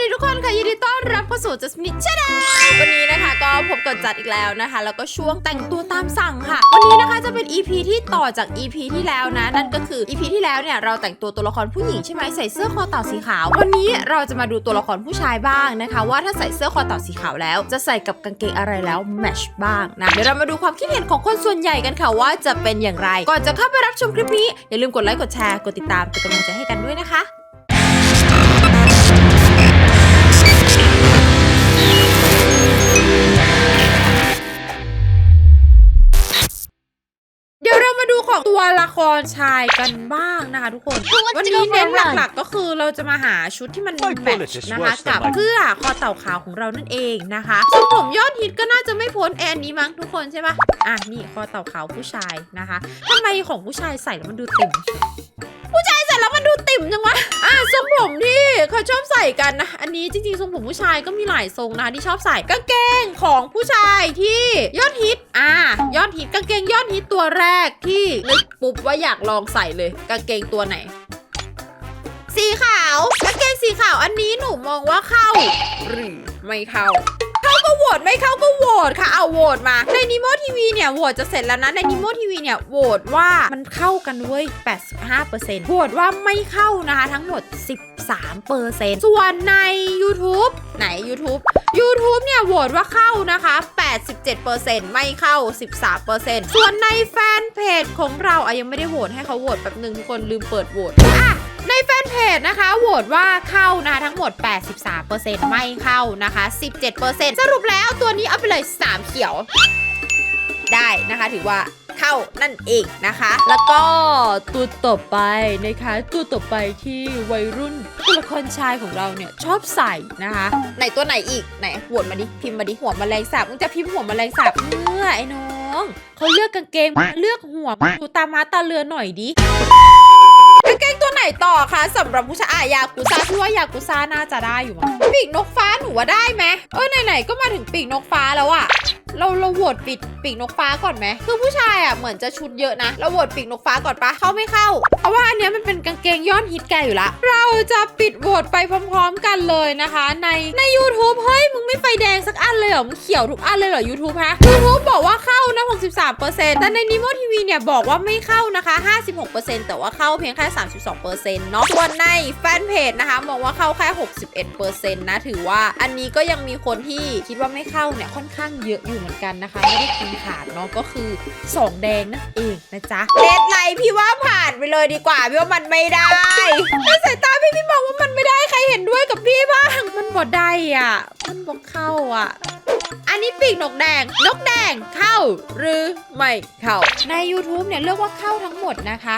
ดีทุกคนค่ะยินดีต้อนรับเข้าสู่จัสมินชแนลวันนี้นะคะ ก็พบกับจัดอีกแล้วนะคะ แล้วก็ช่วงแต่งตัวตามสั่งค่ะ วันนี้นะคะจะเป็น EP ที่ต่อจาก EP ที่แล้วนะ นั่นก็คือ EP ที่แล้วเนี่ยเราแต่งตัวตัวละครผู้หญิงใช่ไหมใส่เสื้อคอเต่าสีขาว วันนี้เราจะมาดูตัวละครผู้ชายบ้างนะคะ ว่าถ้าใส่เสื้อคอเต่าสีขาวแล้ว จะใส่กับกางเกงอะไรแล้วแมชบ้างนะเดี๋ยวเรามาดูความคิดเห็นของคนส่วนใหญ่กันค่ะว่าจะเป็นอย่างไร ก่อนจะเข้าไปรับชมคลิปนี้อย่าลืมกดไลค์กดแชร์กดติดตามเป็นกำลังใจให้กันด้วยนะคะ ของตัวละครชายกันบ้างนะคะทุกคน Who wants วัน to นี้ go for เน้น a run? หลักๆก็คือเราจะมาหาชุดที่มัน My แมท bullet ช์ is นะคะ worse than กับ my- เสื้อคอเต่าขาวของเรานั่นเองนะคะทรงผมยอดฮิตก็น่าจะไม่พ้นแอนนี้มั้งทุกคนใช่ปะอะนี่คอเต่าขาวผู้ชายนะคะทำไมของผู้ชายใส่แล้วมันดูติ่มผู้ชายใส่แล้วมันดูติ่มจังวะอะทรงผมที่เขาชอบใส่กันนะ อันนี้จริงๆทรงผมผู้ชายก็มีหลายทรงนะคะที่ชอบใส่กางเกงของผู้ชายที่ยอดฮิตอะ นี้ตัวแรกที่นึกปุ๊บว่าอยากลองใส่เลย กางเกงตัวไหน สีขาวกางเกงสีขาวอันนี้หนูมองว่าเข้า หรือไม่เข้า เข้าก็โหวตไม่เข้าก็โหวตค่ะ เอาโหวตมา ในนิโมทีวีเนี่ยโหวตจะเสร็จแล้วนะ ในนิโมทีวีเนี่ยโหวตว่ามันเข้ากันเว้ย 85%โหวตว่าไม่เข้านะคะ ทั้งหมด 13%ส่วนใน YouTube ไหน YouTube YouTube เนี่ยโหวตว่าเข้านะคะ 87%ไม่เข้า 13%ส่วนในแฟนเพจของเราอะยังไม่ได้โหวตให้เขาโหวตแป๊บหนึ่งทุกคนลืมเปิดโหวตอะ ในแฟนเพจนะคะโหวตว่าเข้านะคะทั้งหมด 83%ไม่เข้านะคะ 17%สรุปแล้วตัวนี้เอาไปเลย 3 เขียว ได้นะคะถือว่าเข้านั่นเองนะคะ แล้วก็ตัวต่อไปนะคะ ตัวต่อไปที่วัยรุ่นตัวละครชายของเราเนี่ยชอบใส่นะคะ ไหนตัวไหนอีกไหนโหวตมาดิพิมพ์มาดิหัวแมลงสาบมึงจะพิมพ์หัวแมลงสาบเมื่อไอ้น้องเขาเลือกกางเกงเลือกหัวดูตามาตาเรือหน่อยดิ ไหนต่อคะสำหรับผู้ชายยากุซ่าพี่ว่ายากุซ่าน่าจะได้อยู่มั้งปีกนกฟ้าหนูว่าได้ไหมเออไหนๆก็มาถึงปีกนกฟ้าแล้วอะ เราเราโหวตปิดปีกนกฟ้าก่อนไหมคือผู้ชายอะเหมือนจะชุดเยอะนะ เราโหวตปีกนกฟ้าก่อนปะเข้าไม่เข้าเพราะว่าอันเนี้ยมันเป็นกางเกงยอดฮิตแกอยู่ละ เราจะปิดโหวตไปพร้อมๆกันเลยนะคะ ในใน YouTube เฮ้ยมึงไม่ไฟแดงสักอันเลยเหรอมึงเขียวทุกอันเลยเหรอ YouTube ฮะ YouTube บอกว่าเข้านะ 63%แต่ใน Nemo TV เนี่ยบอกว่าไม่เข้านะคะ 56%แต่ว่าเข้าเพียงแค่ 32%เนาะส่วนในแฟนเพจนะคะมองว่าเข้าแค่61%นะถือว่าอันนี้ก็ยังมีคนที่คิดว่าไม่เข้าเนี่ยค่อนข้างเยอะอยู่เหมือนกันนะคะ ไม่ได้กินขาดเนาะก็คือ2แดงนั่นเองนะจ๊ะเลดไลท์พี่ว่าผ่านไปเลยดีกว่าพี่ว่ามันไม่ได้ในสายตาพี่พี่มองว่ามันไม่ได้ใครเห็นด้วยกับพี่บ้าง มันบอได้อะ มันบอกเข้าอะอันนี้ปีกนกแดง นกแดงเข้า หรือไม่เข้า ใน YouTube เนี่ยเลือกว่าเข้าทั้งหมดนะคะ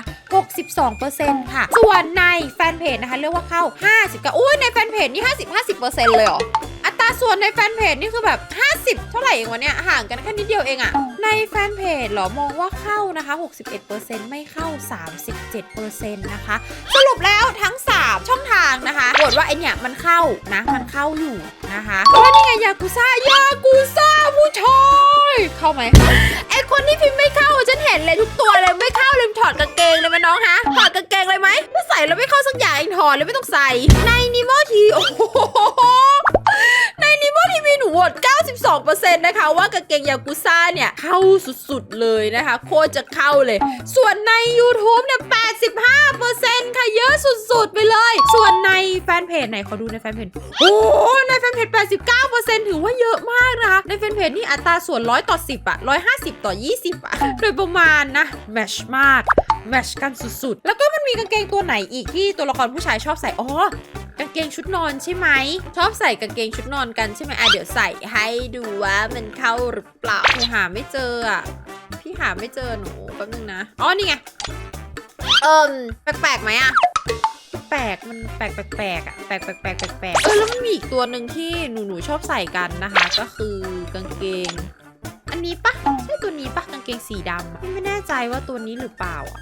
62%ค่ะ ส่วนในแฟนเพจนะคะ เลือกว่าเข้า 50อุ้ยในแฟนเพจนี่ 50 50%เลยเหรออัตรา ส่วนในแฟนเพจนี่คือแบบ 50 เท่าไหร่เองวะเนี่ย ห่างกันแค่นิดเดียวเองอะในแฟนเพจเหรอมองว่าเข้านะคะ 61%ไม่เข้า 37%นะคะ สรุปแล้วทั้ง 3 ช่องทางนะคะโหวตว่าไอเนี่ยมันเข้านะ มันเข้าอยู่นะคะเพราะว่านี่ไงยากุซ่ายากุซ่าผู้ชายเข้าไหมไอคนที่พิมพ์ไม่เข้าฉันเห็นเลยทุกตัวเลยไม่เข้าเลยถอดกางเกงเลยไหมน้องฮะถอดกางเกงเลยไหมไม่ใส่แล้วไม่เข้าสักอย่างเองถอดเลยไม่ต้องใส่ในนิโมทีโอ้โห 32%นะคะว่ากางเกงยากุซ่าเนี่ยเข้าสุดๆเลยนะคะ โคตรจะเข้าเลย ส่วนใน YouTube เนี่ย 85%ค่ะเยอะสุดๆไปเลย ส่วนในแฟนเพจไหนขอดูในแฟนเพจโอ้ในแฟนเพจ89%ถือว่าเยอะมากนะคะ ในแฟนเพจนี่อัตราส่วนร้อยต่อ 10อะ150 ต่อ 20อะโดยประมาณนะแมชมากแมชกันสุดๆ แล้วก็มันมีกางเกงตัวไหนอีกที่ตัวละครผู้ชายชอบใส่ อ๋อ กางเกงชุดนอนใช่ไหมชอบใส่กางเกงชุดนอนกันใช่ไหมอะเดี๋ยวใส่ให้ดูว่ามันเข้าหรือเปล่าหนูหาไม่เจออะพี่หาไม่เจอหนูแป๊บนึงนะอ๋อนี่ไงเอิมแปลกๆไหมอะแปลกมันแปลกแปลกๆอะแปลกแปลกแปลกแปลกแปลกเออแล้วมันมีอีกตัวหนึ่งที่หนูหนูชอบใส่กันนะคะ ก็คือกางเกง อันนี้ปะใช่ตัวนี้ปะกางเกงสีดำอะไม่แน่ใจว่าตัวนี้หรือเปล่าอะ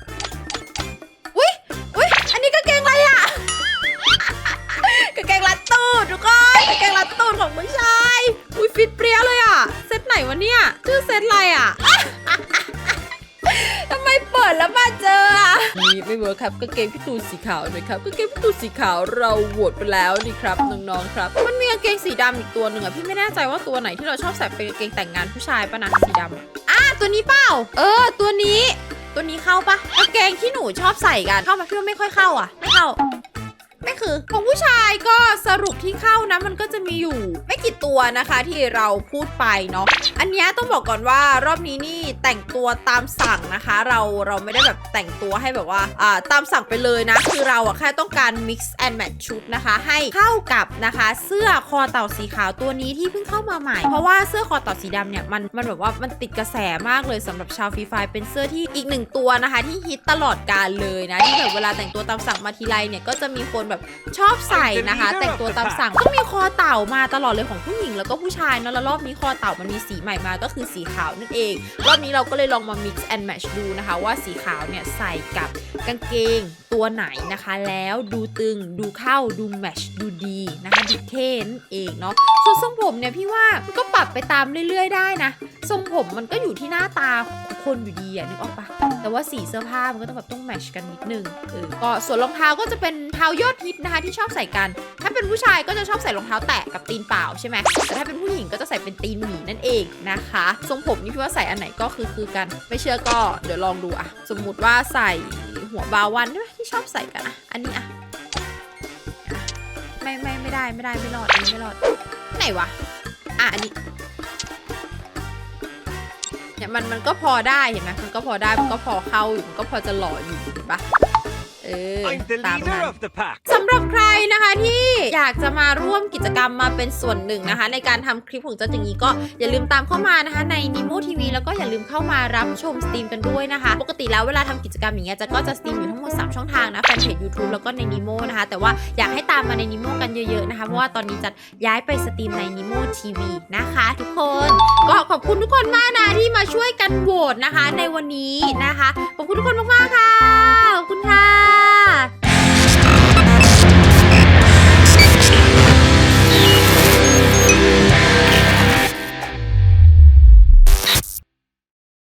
ทุกคนกางเกงรัดตูดของผู้ชาย อุ้ยฟิตเปรี้ยเลยอะเซตไหนวะเนี่ย ชื่อเซตอะไรอะทำไมเปิดดแล้วมาเจออะนี่ไม่เวิร์คครับกางเกงพี่ตูนสีขาวเลยครับกางเกงพี่ตูนสีขาวเราโหวตไปแล้วนี่ครับน้องๆครับ มันมีกางเกงสีดำอีกตัวหนึ่งอะพี่ไม่แน่ใจว่าตัวไหนที่เราชอบใส่เป็นกางเกงแต่งงานผู้ชายปะนะสีดำอะอะตัวนี้เปล่า เออ ตัวนี้ ตัวนี้เข้าปะกางเกงที่หนูชอบใส่กันเข้ามาพี่ว่าไม่ค่อยเข้าอะ ไม่เข้าไม่ คือ ของผู้ชายก็สรุปที่เข้านะมันก็จะมีอยู่ ไม่กี่ตัวนะคะที่เราพูดไปเนาะอันนี้ต้องบอกก่อนว่ารอบนี้นี่แต่งตัวตามสั่งนะคะ เราเราไม่ได้แบบแต่งตัวให้แบบว่าอ่าตามสั่งไปเลยนะ คือเราอะแค่ต้องการ mix and match ชุดนะคะ ให้เข้ากับนะคะ เสื้อคอเต่าสีขาวตัวนี้ที่เพิ่งเข้ามาใหม่ เพราะว่าเสื้อคอเต่าสีดำเนี่ยมันมันแบบว่ามันติดกระแสมากเลยสำหรับชาวฟรีไฟเป็นเสื้อที่อีกหนึ่งตัวนะคะ ที่ฮิตตลอดกาลเลยนะที่แบบเวลาแต่งตัวตามสั่งมาทีไรเนี่ยก็จะมีคนแบบชอบใส่นะคะ แต่งตัวตามสั่งก็มีคอเต่ามาตลอดเลยของผู้หญิงแล้วก็ผู้ชายเนาะแล้วรอบนี้คอเต่ามันมีสีใหม่มาก็คือสีขาวนั่นเอง รอบนี้เราก็เลยลองมา mix and match ดูนะคะ ว่าสีขาวเนี่ยใส่กับกางเกงตัวไหนนะคะ แล้วดูตึงดูเข้าดูแมชดูดีนะคะดูเท่นั่นเองเนาะส่วนทรงผมเนี่ยพี่ว่ามันก็ปรับไปตามเรื่อย ๆ ได้นะทรงผมมันก็อยู่ที่หน้าตาของคนอยู่ดีอะนึกออกปะแต่ว่าสีเสื้อผ้ามันก็ต้องแบบต้องแมชกันนิดนึงเออก็ส่วนรองเท้าก็จะเป็นเท้ายอดฮิตนะคะที่ชอบใส่กัน ถ้าเป็นผู้ชายก็จะชอบใส่รองเท้าแตะกับตีนเปล่าใช่ไหมแต่ถ้าเป็นผู้หญิงก็จะใส่เป็นตีนหมีนั่นเองนะคะ ทรงผมนี่พี่ว่าใส่อันไหนก็คือคือกัน ไม่เชื่อก็เดี๋ยวลองดูอะสมมุติว่าใส่หัวบาวันใช่ไหมที่ชอบใส่กันอะอันนี้อะไม่ไม่ไม่ได้ไม่ได้ไม่รอดอันนี้ไม่รอดไหนวะอะอันนี้เนี่ยมันมันก็พอได้เห็นไหมมันก็พอได้มันก็พอเข้าอยู่มันก็พอจะหล่ออยู่เห็นปะ เออ I'm the ตามนั้ leader น of the pack. สำหรับใครนะคะที่อยากจะมาร่วมกิจกรรมมาเป็นส่วนหนึ่งนะคะ ในการทำคลิปของเจ้าอย่างนี้ก็อย่าลืมตามเข้ามานะคะ ใน Nemo TV แล้วก็อย่าลืมเข้ามารับชมสตรีมกันด้วยนะคะ ปกติแล้วเวลาทำกิจกรรมอย่างเงี้ยจะก็จะสตรีมอยู่ทั้งหมด 3 ช่องทางนะแฟนเพจ YouTube แล้วก็ใน Nemo นะคะ แต่ว่าอยากให้ตามมาใน Nemo กันเยอะๆนะคะ เพราะว่าตอนนี้จะย้ายไปสตรีมใน Nemo TV นะคะ ทุกคน ก็ขอบคุณทุกคนมากนะที่มาช่วยกันโหวตนะคะ ในวันนี้นะคะขอบคุณทุกคนมากๆ